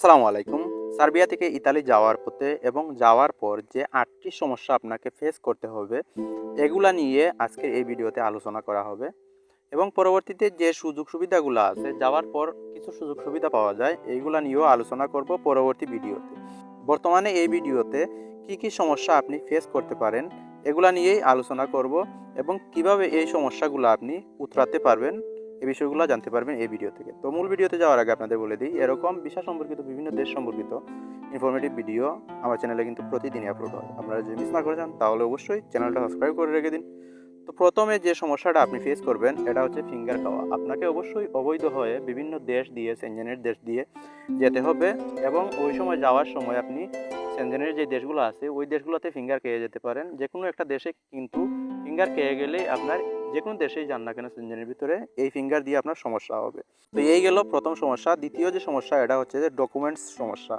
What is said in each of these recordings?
আসসালামু আলাইকুম। সার্বিয়া থেকে ইতালি যাওয়ার পথে এবং যাওয়ার পর যে আটটি সমস্যা আপনাকে ফেস করতে হবে, এগুলা নিয়ে আজকের এই ভিডিওতে আলোচনা করা হবে এবং পরবর্তীতে যে সুযোগ সুবিধাগুলো আছে, যাওয়ার পর কিছু সুযোগ সুবিধা পাওয়া যায় এইগুলা নিয়েও আলোচনা করব পরবর্তী ভিডিওতে। বর্তমানে এই ভিডিওতে কি কি সমস্যা আপনি ফেস করতে পারেন, এগুলা নিয়েই আলোচনা করব এবং কীভাবে এই সমস্যাগুলো আপনি উতরাতে পারবেন এই বিষয়গুলো জানতে পারবেন এই ভিডিও থেকে। তো মূল ভিডিওতে যাওয়ার আগে আপনাদের বলে দিই, এরকম বিষয় সম্পর্কিত বিভিন্ন দেশ সম্পর্কিত ইনফরমেটিভ ভিডিও আমার চ্যানেলে কিন্তু প্রতিদিনই আপলোড হয়। আপনারা যদি মিস না করে যান, তাহলে অবশ্যই চ্যানেলটা সাবস্ক্রাইব করে রেখে দিন। তো প্রথমে যে সমস্যাটা আপনি ফেস করবেন, এটা হচ্ছে ফিঙ্গার খাওয়া। আপনাকে অবশ্যই অবৈধ হয়ে বিভিন্ন দেশ দিয়ে সেঞ্জেনের দেশ দিয়ে যেতে হবে এবং ওই সময় যাওয়ার সময় আপনি সেঞ্জেনের যে দেশগুলো আছে, ওই দেশগুলোতে ফিঙ্গার খেয়ে যেতে পারেন। যে কোনো একটা দেশে কিন্তু ফিঙ্গার খেয়ে গেলে আপনার যে কোনো দেশেই যান না কেন সেঞ্জনের ভিতরে এই ফিঙ্গার দিয়ে আপনার সমস্যা হবে। তো এই গেল প্রথম সমস্যা। দ্বিতীয় যে সমস্যা এটা হচ্ছে যে ডকুমেন্টস সমস্যা।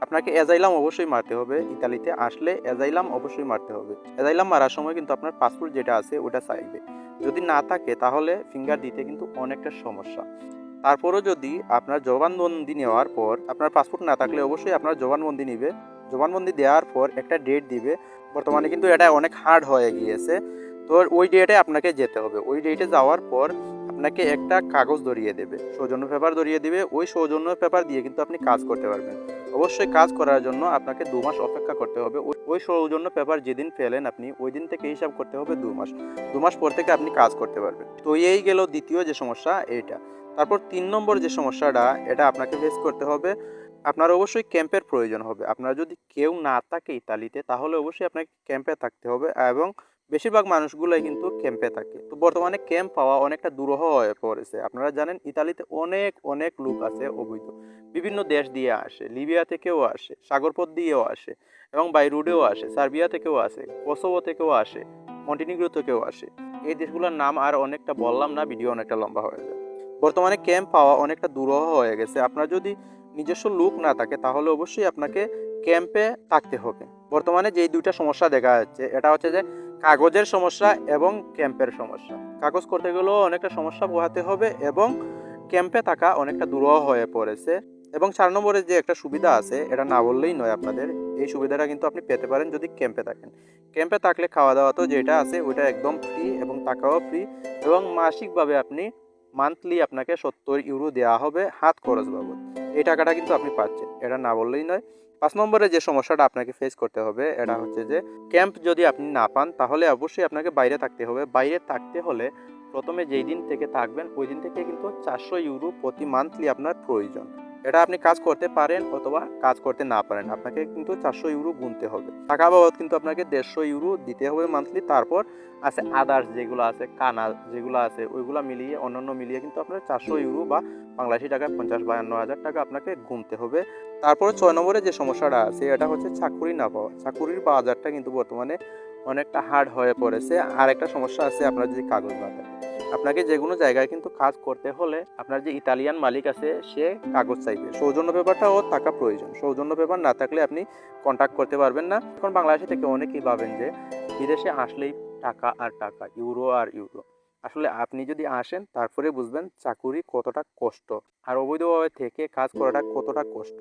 আপনাকে অ্যাজাইলাম অবশ্যই মারতে হবে। ইতালিতে আসলে অ্যাজাইলাম অবশ্যই মারতে হবে। অ্যাজাইলাম মারার সময় কিন্তু আপনার পাসপোর্ট যেটা আছে ওটা চাইবে। যদি না থাকে তাহলে ফিঙ্গার দিতে কিন্তু অনেকটা সমস্যা। তারপরও যদি আপনার জবানবন্দি নেওয়ার পর আপনার পাসপোর্ট না থাকলে অবশ্যই আপনার জবানবন্দি নিবে। জবানবন্দি দেওয়ার পর একটা ডেট দিবে। বর্তমানে কিন্তু এটা অনেক হার্ড হয়ে গিয়েছে। তো ওই ডেটে আপনাকে যেতে হবে। ওই ডেটে যাওয়ার পর আপনাকে একটা কাগজ ধরিয়ে দেবে। সৌজন্য পেপার ধরিয়ে দিবে। ওই সৌজন্য পেপার দিয়ে কিন্তু আপনি কাজ করতে পারবেন। অবশ্যই কাজ করার জন্য আপনাকে দু মাস অপেক্ষা করতে হবে। ওই- সৌজন্য পেপার যেদিন পেলেন আপনি, ওই দিন থেকে হিসাব করতে হবে দু মাস। দু মাস পর থেকে আপনি কাজ করতে পারবেন। তো এই গেল দ্বিতীয় যে সমস্যা, এইটা। তারপর তিন নম্বর যে সমস্যাটা, এটা আপনাকে ফেস করতে হবে। আপনার অবশ্যই ক্যাম্পের প্রয়োজন হবে। আপনার যদি কেউ না থাকে ইতালিতে, তাহলে অবশ্যই আপনাকে ক্যাম্পে থাকতে হবে এবং বেশিরভাগ মানুষগুলোই কিন্তু ক্যাম্পে থাকে। তো বর্তমানে ক্যাম্প পাওয়া অনেকটা দুরূহ হয়ে পড়েছে। আপনারা জানেন, ইতালিতে অনেক অনেক লোক আছে অবৈধ। বিভিন্ন দেশ দিয়ে আসে, লিবিয়া থেকেও আসে, সাগরপথ দিয়েও আসে এবং বাইরুডেও আসে, সার্বিয়া থেকেও আসে, কোসোভো থেকেও আসে, মন্টিনিগ্রো থেকেও আসে। এই দেশগুলোর নাম আর অনেকটা বললাম না, ভিডিও অনেকটা লম্বা হয়ে যায়। বর্তমানে ক্যাম্প পাওয়া অনেকটা দুরূহ হয়ে গেছে। আপনার যদি নিজস্ব লুক না থাকে, তাহলে অবশ্যই আপনাকে ক্যাম্পে থাকতে হবে। বর্তমানে যেই দুইটা সমস্যা দেখা যাচ্ছে, এটা হচ্ছে যে কাগজের সমস্যা এবং ক্যাম্পের সমস্যা। কাগজ করতে গেলেও অনেকটা সমস্যা পোহাতে হবে এবং ক্যাম্পে থাকা অনেকটা দূরহ হয়ে পড়েছে। এবং চার নম্বরে যে একটা সুবিধা আছে, এটা না বললেই নয় আপনাদের, এই সুবিধাটা কিন্তু আপনি পেতে পারেন যদি ক্যাম্পে থাকেন। ক্যাম্পে থাকলে খাওয়া দাওয়া তো যেটা আছে, ওইটা একদম ফ্রি এবং টাকাও ফ্রি এবং মাসিকভাবে আপনি মান্থলি আপনাকে সত্তর ইউরো দেওয়া হবে হাত খরচ বাবদ। এই টাকাটা কিন্তু আপনি পাচ্ছেন, এটা না বললেই নয়। পাঁচ নম্বরে যে সমস্যাটা আপনাকে ফেস করতে হবে, এটা হচ্ছে যে ক্যাম্প যদি আপনি না পান, তাহলে অবশ্যই আপনাকে বাইরে থাকতে হবে। বাইরে থাকতে হলে প্রথমে যেই দিন থেকে থাকবেন, ওই দিন থেকে কিন্তু চারশো ইউরো প্রতি মান্থলি আপনার প্রয়োজন। এটা আপনি কাজ করতে পারেন অথবা কাজ করতে না পারেন, আপনাকে কিন্তু চারশো ইউরো গুনতে হবে। টাকা বাবদ কিন্তু আপনাকে দেড়শো ইউরো দিতে হবে মান্থলি তারপর আছে আদার্স যেগুলো আছে কানা যেগুলো আছে, ওইগুলো মিলিয়ে, অন্যান্য মিলিয়ে কিন্তু আপনার চারশো ইউরো বা বাংলাদেশি টাকায় পঞ্চাশ, বায়ান্ন হাজার টাকা আপনাকে গুনতে হবে। তারপরে ছয় নম্বরে যে সমস্যাটা আছে, এটা হচ্ছে চাকুরি না পাওয়া। চাকুরির বাজারটা কিন্তু বর্তমানে অনেকটা হার্ড হয়ে পড়েছে। আর একটা সমস্যা আছে আপনার যদি কাগজ না থাকে আপনাকে যে কোনো জায়গায় কিন্তু কাজ করতে হলে আপনার যে ইতালিয়ান মালিক আছে, সে কাগজ চাইবে। সৌজন্য পেপারটাও থাকা প্রয়োজন। সৌজন্য পেপার না থাকলে আপনি কন্ট্যাক্ট করতে পারবেন না। এখন বাংলাদেশে থেকে অনেকেই ভাবেন যে, বিদেশে আসলেই টাকা আর টাকা ইউরো আর ইউরো আসলে আপনি যদি আসেন, তারপরে বুঝবেন চাকুরি কতটা কষ্ট। আর অবৈধভাবে থেকে কাজ করাটা কতটা কষ্ট।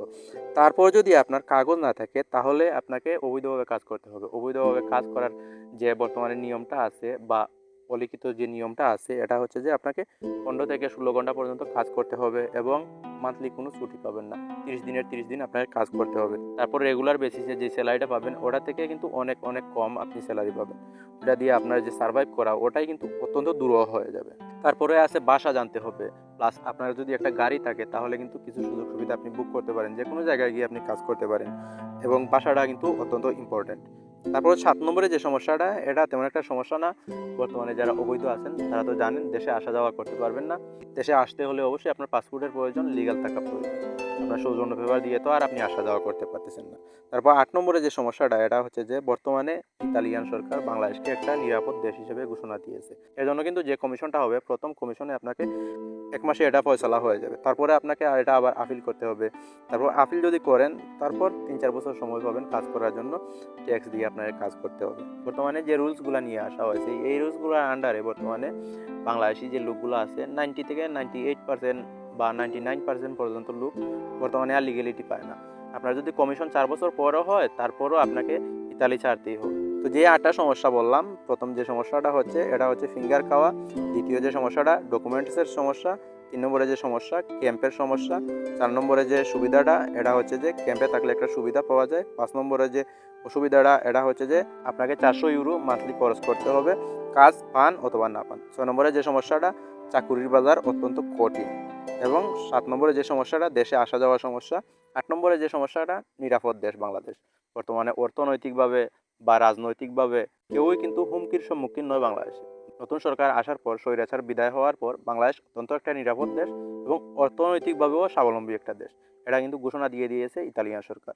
তারপর যদি আপনার কাগজ না থাকে, তাহলে আপনাকে অবৈধভাবে কাজ করতে হবে। অবৈধভাবে কাজ করার যে বর্তমানে নিয়মটা আছে বা অলিখিত যে নিয়মটা আছে, এটা হচ্ছে যে আপনাকে পনেরো থেকে ষোলো ঘণ্টা পর্যন্ত কাজ করতে হবে এবং মান্থলি কোনো ছুটি পাবেন না। তিরিশ দিনের তিরিশ দিন আপনাকে কাজ করতে হবে। তারপর রেগুলার বেসিসে যে স্যালারিটা পাবেন, ওটা থেকে কিন্তু অনেক অনেক কম আপনি স্যালারি পাবেন। ওটা দিয়ে আপনার যে সার্ভাইভ করা, ওটাই কিন্তু অত্যন্ত দুরূহ হয়ে যাবে। তারপরে আছে বাসা জানতে হবে। প্লাস আপনার যদি একটা গাড়ি থাকে, তাহলে কিন্তু কিছু সুযোগ সুবিধা আপনি বুক করতে পারেন। যে কোনো জায়গায় গিয়ে আপনি কাজ করতে পারেন। এবং বাসাটা কিন্তু অত্যন্ত ইম্পর্ট্যান্ট তারপর সাত নম্বরে যে সমস্যাটা, এটা তেমন একটা সমস্যা না। বর্তমানে যারা অবৈধ আছেন, তারা তো জানেন দেশে আসা যাওয়া করতে পারবেন না। দেশে আসতে হলে অবশ্যই আপনার পাসপোর্টের প্রয়োজন লিগাল থাকা প্রয়োজন। আপনার সৌজন্য পেপার দিয়ে তো আর আপনি আসা যাওয়া করতে পারতেছেন না। তারপর আট নম্বরে যে সমস্যাটা, এটা হচ্ছে যে বর্তমানে ইতালিয়ান সরকার বাংলাদেশকে একটা নিরাপদ দেশ হিসেবে ঘোষণা দিয়েছে। এর জন্য কিন্তু যে কমিশনটা হবে, প্রথম কমিশনে আপনাকে এক মাসে এটা ফয়সলা হয়ে যাবে। তারপরে আপনাকে এটা আবার আপিল করতে হবে। তারপর আপিল যদি করেন, তারপর তিন চার বছর সময় পাবেন কাজ করার জন্য। ট্যাক্স দিয়ে আপনাকে কাজ করতে হবে। বর্তমানে যে রুলসগুলো নিয়ে আসা হয়েছে, এই রুলসগুলোর আন্ডারে বর্তমানে বাংলাদেশি যে লোকগুলো আছে, নাইনটি থেকে নাইনটি এইট পার্সেন্ট বা নাইনটি নাইন পার্সেন্ট পর্যন্ত লোক বর্তমানে আর লিগেলিটি পায় না। আপনার যদি কমিশন চার বছর পরও হয়, তারপরও আপনাকে ইতালি ছাড়তেই হবে। তো যে আটটা সমস্যা বললাম, প্রথম যে সমস্যাটা হচ্ছে, এটা হচ্ছে ফিঙ্গার খাওয়া। দ্বিতীয় যে সমস্যাটা ডকুমেন্টসের সমস্যা। তিন নম্বরে যে সমস্যা ক্যাম্পের সমস্যা। চার নম্বরে যে সুবিধাটা, এটা হচ্ছে যে ক্যাম্পে থাকলে একটা সুবিধা পাওয়া যায়। পাঁচ নম্বরে যে অসুবিধাটা, এটা হচ্ছে যে আপনাকে চারশো ইউরো মান্থলি খরচ করতে হবে। কাজ পান অথবা না পান। ছয় নম্বরে যে সমস্যাটা, চাকুরির বাজার অত্যন্ত কঠিন। এবং সাত নম্বরে যে সমস্যাটা, দেশে আসা যাওয়া সমস্যা, আট নম্বরে যে সমস্যাটা, নিরাপদ দেশ বাংলাদেশ। বর্তমানে অর্থনৈতিকভাবে বা রাজনৈতিকভাবে কেউই কিন্তু হুমকির সম্মুখীন নয় বাংলাদেশ। নতুন সরকার আসার পর, স্বৈরাচার বিদায় হওয়ার পর, বাংলাদেশ অত্যন্ত একটা নিরাপদ দেশ এবং অর্থনৈতিকভাবেও স্বাবলম্বী একটা দেশ। এটা কিন্তু ঘোষণা দিয়ে দিয়েছে ইতালিয়ান সরকার।